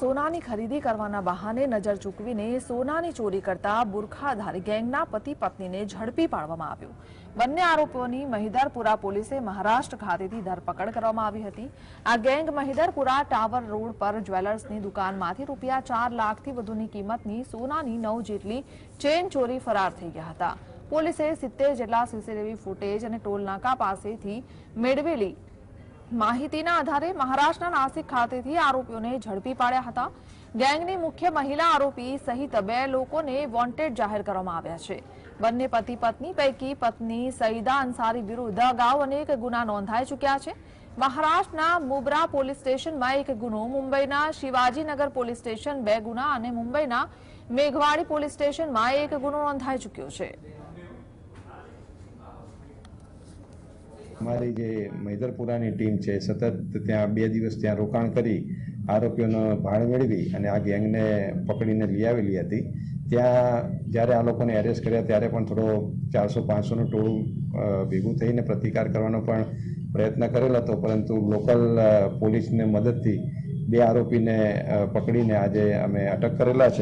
સોનાની ખરીદી કરવાના બહાને નજર ચૂકવીને સોનાની ચોરી કરતા બુરખાધર ગેંગના પતિ પત્નીને ઝડપી પાડવામાં આવ્યો બન્યા આરોપોની મહિદરપુરા પોલીસે મહારાષ્ટ્ર ખાતેથી ધરપકડ કરવામાં આવી હતી આ ગેંગ મહિદરપુરા ટાવર રોડ પર જ્વેલર્સની દુકાનમાંથી રૂપિયા 4 લાખથી વધુની કિંમતની સોનાની 9 જેટલી ચેન ચોરી ફરાર થઈ ગયા હતા પોલીસે 70 જેટલા સીસીટીવી ફૂટેજ અને ટોલ નાકા પાસેથી મેડવેલી માહિતીના આધારે મહારાષ્ટ્રના નાસિક ખાતેથી આરોપીઓને ઝડપી પાડ્યા હતા ગેંગની મુખ્ય મહિલા આરોપી સહિત બે લોકોને વોન્ટેડ જાહેર કરવામાં આવ્યા છે બંને પતિ પત્ની પૈકી પત્ની સૈદા અंसारी વિરુદ્ધા ગામ અનેક ગુના નોંધાઈ ચૂક્યા છે મહારાષ્ટ્રના મુબરા પોલીસ સ્ટેશનમાં એક ગુનો મુંબઈના શિવાજીનગર પોલીસ સ્ટેશન બે ગુના અને મુંબઈના મેઘવાડી પોલીસ સ્ટેશનમાં એક ગુનો નોંધાઈ ચૂક્યો છે અમારી જે મૈદરપુરાની ટીમ છે સતત ત્યાં બે દિવસ ત્યાં રોકાણ કરી આરોપીઓનો ભાળ મેળવી અને આ ગેંગને પકડીને લઈ આવેલી હતી ત્યાં જ્યારે આ લોકોને એરેસ્ટ કર્યા ત્યારે પણ થોડો ચારસો પાંચસોનું ટોળું ભેગું થઈને પ્રતિકાર કરવાનો પણ પ્રયત્ન કરેલો હતો પરંતુ લોકલ પોલીસને મદદથી બે આરોપીને પકડીને આજે અમે અટક કરેલા છે